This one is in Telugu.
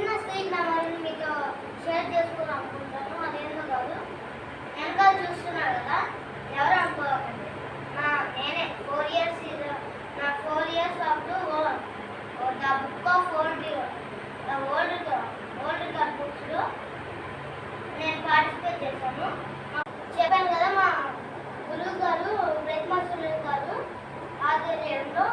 నమస్తే నా వాళ్ళని మీతో షేర్ చేసుకోవాలి అనుకుంటాను. అదేందో కాదు. వెనకాల చూస్తున్నారు కదా ఎవరు అనుకోకండి. నా నేనే. ఫోర్ ఇయర్స్ నా four years up to old the book of old the old old car బుక్స్లో నేను పార్టిసిపేట్ చేశాను. చెప్పాను కదా మా గురువు గారు ప్రతిమా గారు ఆధ్వర్యంలో